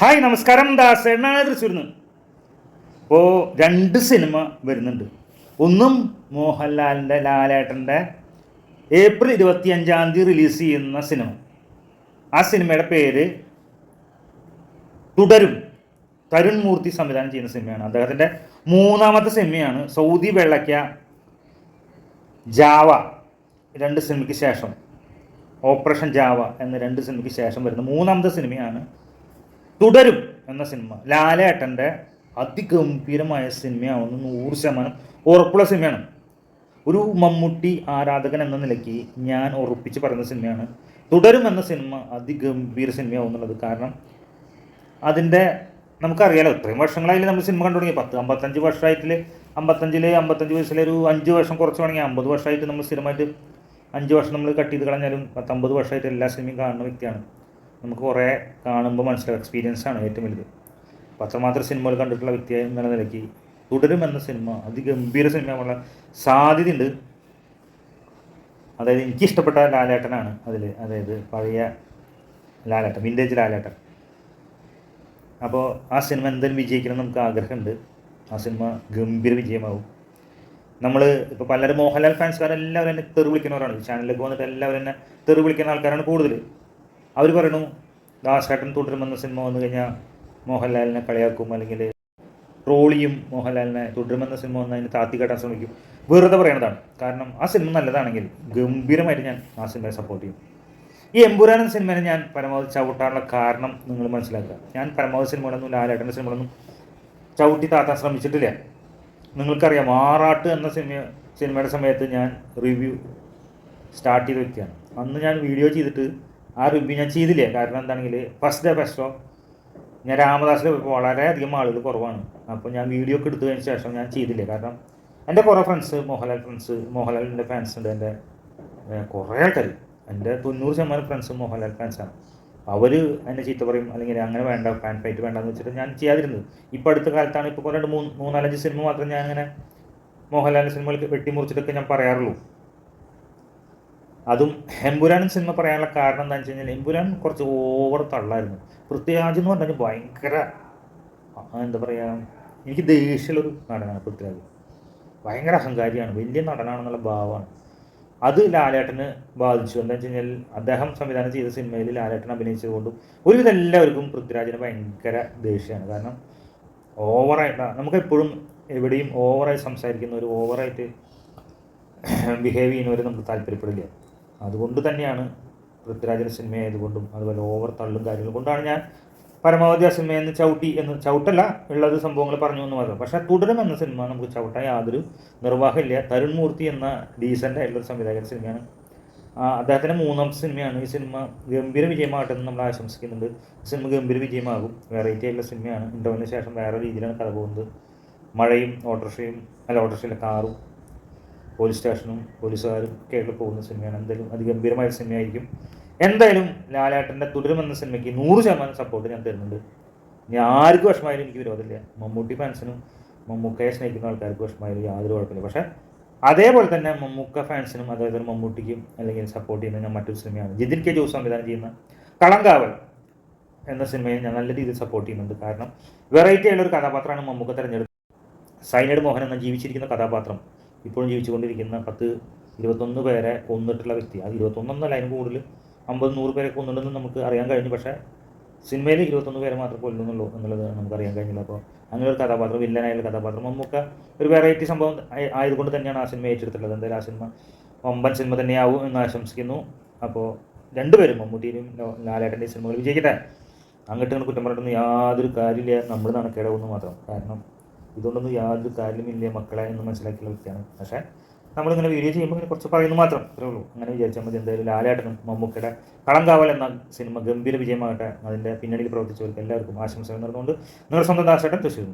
Hi നമസ്കാരം. ദാസ് തൃശ്ശൂരിൽ നിന്ന് ഇപ്പോൾ രണ്ട് സിനിമ വരുന്നുണ്ട്. ഒന്നും മോഹൻലാലിന്റെ ലാലേട്ടന്റെ ഏപ്രിൽ ഇരുപത്തി അഞ്ചാം തീയതി റിലീസ് ചെയ്യുന്ന സിനിമ. ആ സിനിമയുടെ പേര് തുടരും. തരുൺ മൂർത്തി സംവിധാനം ചെയ്യുന്ന സിനിമയാണ്. അദ്ദേഹത്തിന്റെ മൂന്നാമത്തെ സിനിമയാണ് സൗദി വെള്ളയ്ക്ക ജാവ. രണ്ട് സിനിമയ്ക്ക് ശേഷം. ഓപ്പറേഷൻ ജാവ എന്ന രണ്ട് സിനിമയ്ക്ക് ശേഷം വരുന്ന മൂന്നാമത്തെ സിനിമയാണ് തുടരും എന്ന സിനിമ. ലാലേട്ടന്റെ അതിഗംഭീരമായ സിനിമയാവുന്ന നൂറ് ശതമാനം ഉറപ്പുള്ള സിനിമയാണ്. ഒരു മമ്മൂട്ടി ആരാധകൻ എന്ന നിലയ്ക്ക് ഞാൻ ഉറപ്പിച്ച് പറയുന്ന സിനിമയാണ്. തുടരും എന്ന സിനിമ അതിഗംഭീര സിനിമയാവുന്നുള്ളത് കാരണം അതിന്റെ നമുക്കറിയാലോ ഇത്രയും വർഷങ്ങളായാലും നമ്മൾ സിനിമ കണ്ടു തുടങ്ങി പത്ത് അമ്പത്തഞ്ച് വർഷമായിട്ടിൽ അമ്പത്തഞ്ചിൽ അമ്പത്തഞ്ച് വയസ്സിലെ ഒരു അഞ്ച് വർഷം കുറച്ച് തുടങ്ങി അമ്പത് വർഷമായിട്ട് നമ്മൾ സ്ഥിരമായിട്ട് അഞ്ച് വർഷം നമ്മൾ കട്ട് ചെയ്ത് കളഞ്ഞാലും പത്തമ്പത് വർഷമായിട്ട് എല്ലാ സിനിമയും കാണുന്ന വ്യക്തിയാണ്. നമുക്ക് കുറേ കാണുമ്പോൾ മനസ്സിലാക്കുക ആണ് ഏറ്റവും വലുത്. അപ്പോൾ അത്രമാത്രം സിനിമകൾ കണ്ടിട്ടുള്ള വ്യക്തിയായി എന്നുള്ള നിലയ്ക്ക് തുടരും എന്ന സിനിമ അതിഗംഭീര സിനിമയുള്ള സാധ്യതയുണ്ട്. അതായത് എനിക്ക് ഇഷ്ടപ്പെട്ട ലാലേട്ടനാണ് അതിൽ അതായത് പഴയ ലാലേട്ടൻ വിന്റേജ് ലാലേട്ടൻ. അപ്പോൾ ആ സിനിമ എന്തായാലും വിജയിക്കണം നമുക്ക് ആഗ്രഹമുണ്ട്. ആ സിനിമ ഗംഭീര വിജയമാവും. നമ്മൾ ഇപ്പോൾ പലരും മോഹൻലാൽ ഫാൻസുകാരെല്ലാവരും എന്നെ തെറി വിളിക്കുന്നവരാണ്. ചാനലിലേക്ക് വന്നിട്ട് എല്ലാവരും എന്നെ തെറി വിളിക്കുന്ന ആൾക്കാരാണ് കൂടുതൽ അവർ പറയണു ദാസേട്ടൻ തുടരുമെന്ന സിനിമ വന്നു കഴിഞ്ഞാൽ മോഹൻലാലിനെ കളിയാക്കും അല്ലെങ്കിൽ ട്രോളിയും മോഹൻലാലിനെ തുടരുമെന്ന സിനിമ വന്ന് അതിന് താത്തി കെട്ടാൻ ശ്രമിക്കും. വെറുതെ പറയണതാണ്. കാരണം ആ സിനിമ നല്ലതാണെങ്കിൽ ഗംഭീരമായിട്ട് ഞാൻ ആ സിനിമയെ സപ്പോർട്ട് ചെയ്യും. ഈ എമ്പുരാനൻ സിനിമയെ ഞാൻ പരമാവധി ചവിട്ടാനുള്ള കാരണം നിങ്ങൾ മനസ്സിലാക്കുക. ഞാൻ പരമാവധി സിനിമകളൊന്നും ലാലേട്ടന്റെ സിനിമകളൊന്നും ചവിട്ടി താത്താൻ ശ്രമിച്ചിട്ടില്ല. നിങ്ങൾക്കറിയാം ആറാട്ട് എന്ന സിനിമ സിനിമയുടെ സമയത്ത് ഞാൻ റിവ്യൂ സ്റ്റാർട്ട് ചെയ്ത വ്യക്തിയാണ് അന്ന് ഞാൻ വീഡിയോ ചെയ്തിട്ട് ആ റിവ്യൂ ഞാൻ ചെയ്തില്ല? കാരണം എന്താണെങ്കിൽ ഫസ്റ്റ് ഡേ ഫസ്റ്റ് ഞാൻ രാമദാസിൽ പോയപ്പോൾ വളരെയധികം ആളുകൾ കുറവാണ്. അപ്പോൾ ഞാൻ വീഡിയോ ഒക്കെ എടുത്തു കഴിഞ്ഞ ശേഷം ഞാൻ ചെയ്തില്ല? കാരണം എന്റെ കുറേ ഫ്രണ്ട്സ് മോഹൻലാൽ ഫ്രണ്ട്സ് മോഹൻലാലിന്റെ ഫാൻസ് ഉണ്ട് എന്റെ കുറേ ആൾക്കാർ. എന്റെ തൊണ്ണൂറ് ശതമാനം ഫ്രണ്ട്സ് മോഹൻലാൽ ഫാൻസാണ് അവർ എന്നെ ചീത്ത പറയും അല്ലെങ്കിൽ അങ്ങനെ വേണ്ട ഫാൻ ഫൈറ്റ് വേണ്ടെന്ന് വെച്ചിട്ട് ഞാൻ ചെയ്യാതിരുന്നത്. ഇപ്പോൾ അടുത്ത കാലത്താണ് ഇപ്പോൾ കുറേ മൂന്ന് മൂന്നാലഞ്ച് സിനിമ മാത്രം ഞാൻ അങ്ങനെ മോഹൻലാലിന്റെ സിനിമകൾക്ക് വെട്ടിമുറിച്ചിട്ടൊക്കെ ഞാൻ പറയാറുള്ളൂ. അതും എമ്പുരാൻ സിനിമ പറയാനുള്ള കാരണം എന്താണെന്ന് വെച്ച് കഴിഞ്ഞാൽ എമ്പുരാൻ കുറച്ച് ഓവർ തള്ളായിരുന്നു. പൃഥ്വിരാജ് എന്ന് പറഞ്ഞാൽ ഭയങ്കര എന്താ പറയുക എനിക്ക് ദേഷ്യമുള്ളൊരു നടനാണ് പൃഥ്വിരാജ്. ഭയങ്കര അഹങ്കാരിയാണ് വലിയ നടനാണെന്നുള്ള ഭാവമാണ്. അത് ലാലേട്ടന് ബാധിച്ചു. എന്താ വെച്ച് കഴിഞ്ഞാൽ അദ്ദേഹം സംവിധാനം ചെയ്ത സിനിമയിൽ ലാലേട്ടൻ അഭിനയിച്ചതുകൊണ്ടും ഒരുവിധം എല്ലാവർക്കും പൃഥ്വിരാജിന് ഭയങ്കര ദേഷ്യമാണ്. കാരണം ഓവറായിട്ട് നമുക്ക് എപ്പോഴും എവിടെയും ഓവറായി സംസാരിക്കുന്നവർ ഓവറായിട്ട് ബിഹേവ് ചെയ്യുന്നവർ നമുക്ക് താല്പര്യപ്പെടില്ല. അതുകൊണ്ട് തന്നെയാണ് പൃഥ്വിരാജിന്റെ സിനിമ ആയതുകൊണ്ടും അതുപോലെ ഓവർ തള്ളും കാര്യങ്ങൾ കൊണ്ടാണ് ഞാൻ പരമാവധി ആ സിനിമയെന്ന് ചവിട്ടി എന്ന് ചവിട്ടല്ല ഉള്ളത് സംഭവങ്ങൾ പറഞ്ഞു എന്ന് മാത്രം. പക്ഷേ തുടരും എന്ന സിനിമ നമുക്ക് ചവിട്ടാൻ യാതൊരു നിർവാഹമില്ല തരുൺ മൂർത്തി എന്ന ഡീസന്റ് ആയിട്ടുള്ള സംവിധായകൻ സിനിമയാണ്. അദ്ദേഹത്തിന്റെ മൂന്നാമത്തെ സിനിമയാണ്. ഈ സിനിമ ഗംഭീര വിജയമാകട്ടെ എന്ന് നമ്മൾ ആശംസിക്കുന്നുണ്ട്. സിനിമ ഗംഭീര വിജയമാകും. വെറൈറ്റി ആയിട്ടുള്ള സിനിമയാണ്. ഇന്റർവ്യൂവിന് ശേഷം വേറെ രീതിയിലാണ് കഥ പോകുന്നത്. മഴയും ഓട്ടോറിക്ഷയും അല്ല ഓട്ടോറിക്ഷയിലെ കാറും പോലീസ് സ്റ്റേഷനും പോലീസുകാരും ഒക്കെ ആയിട്ട് പോകുന്ന സിനിമയാണ്. എന്തായാലും അതിഗംഭീരമായ സിനിമയായിരിക്കും. എന്തായാലും ലാലാട്ടന്റെ തുടരും എന്ന സിനിമയ്ക്ക് നൂറ് ശതമാനം സപ്പോർട്ട് ഞാൻ തരുന്നുണ്ട്. ഞാൻ ആർക്കും വിഷമായാലും എനിക്ക് വിരോധമില്ല. മമ്മൂട്ടി ഫാൻസിനും മമ്മൂക്കയെ സ്നേഹിക്കുന്ന ആൾക്കാർക്ക് വിഷമായാലും യാതൊരു കുഴപ്പമില്ല. പക്ഷേ അതേപോലെ തന്നെ മമ്മൂക്ക ഫാൻസിനും അതേപോലെ മമ്മൂട്ടിക്കും അല്ലെങ്കിൽ സപ്പോർട്ട് ചെയ്യുന്ന ഞാൻ മറ്റൊരു സിനിമയാണ്. ജിതിൻ കെ ജോസ് സംവിധാനം ചെയ്യുന്ന കളങ്കാവൽ എന്ന സിനിമയെ ഞാൻ നല്ല രീതിയിൽ സപ്പോർട്ട് ചെയ്യുന്നുണ്ട്. കാരണം വെറൈറ്റി ആയുള്ള ഒരു കഥാപാത്രമാണ് മമ്മൂക്ക തിരഞ്ഞെടുത്തത്. സൈനഡ് മോഹൻ എന്ന ജീവിച്ചിരിക്കുന്ന കഥാപാത്രം. ഇപ്പോഴും ജീവിച്ചുകൊണ്ടിരിക്കുന്ന പത്ത് ഇരുപത്തൊന്ന് പേരെ കൊന്നിട്ടുള്ള വ്യക്തി. അത് ഇരുപത്തൊന്നല്ല അതിന് കൂടുതൽ അമ്പത് നൂറ് പേരെ കൊന്നിട്ടുണ്ടെന്ന് നമുക്ക് അറിയാൻ കഴിഞ്ഞു. പക്ഷേ സിനിമയിൽ ഇരുപത്തൊന്ന് പേരെ മാത്രം കൊല്ലുന്നുള്ളൂ എന്നുള്ളത് നമുക്ക് അറിയാൻ കഴിഞ്ഞില്ല. അപ്പോൾ അങ്ങനെ ഒരു കഥാപാത്രം വില്ലനായുള്ള കഥാപാത്രം നമുക്ക് ഒരു വെറൈറ്റി സംഭവം ആയ- ആയതുകൊണ്ട് തന്നെയാണ് ആ സിനിമ ഏറ്റെടുത്തിട്ടുള്ളത്. എന്തായാലും ആ സിനിമ ഒമ്പൻ സിനിമ തന്നെയാവും എന്ന് ആശംസിക്കുന്നു. അപ്പോൾ രണ്ടുപേരും മമ്മൂട്ടിയിലും ലാലേട്ടന്റെയും സിനിമകൾ വിജയിക്കട്ടെ. അങ്ങോട്ട് നിങ്ങൾ കുറ്റം പറഞ്ഞിട്ടൊന്നും യാതൊരു കാര്യമില്ല. നമ്മൾ നടക്കേടാവുന്നു മാത്രം. കാരണം ഇതുകൊണ്ടൊന്നും യാതൊരു കാര്യമില്ല മക്കളെ എന്ന് മനസ്സിലാക്കിയുള്ള വ്യക്തിയാണ്. പക്ഷേ നമ്മളിങ്ങനെ വീഡിയോ ചെയ്യുമ്പോൾ ഇങ്ങനെ കുറച്ച് പറയുന്നു മാത്രം. അത്രേ ഉള്ളൂ. അങ്ങനെ വിചാരിച്ചാൽ മതി. എന്തായാലും ലാലേട്ടനും മമ്മൂക്കയുടെ കളങ്കാവൽ എന്ന സിനിമ ഗംഭീര വിജയമാകട്ടെ. അതിന്റെ പിന്നണിയിൽ പ്രവർത്തിച്ചവർക്ക് എല്ലാവർക്കും ആശംസകൾ നേർന്നുകൊണ്ട് നിങ്ങളുടെ സ്വന്തം ദാസേട്ടൻ തൃശ്ശൂർ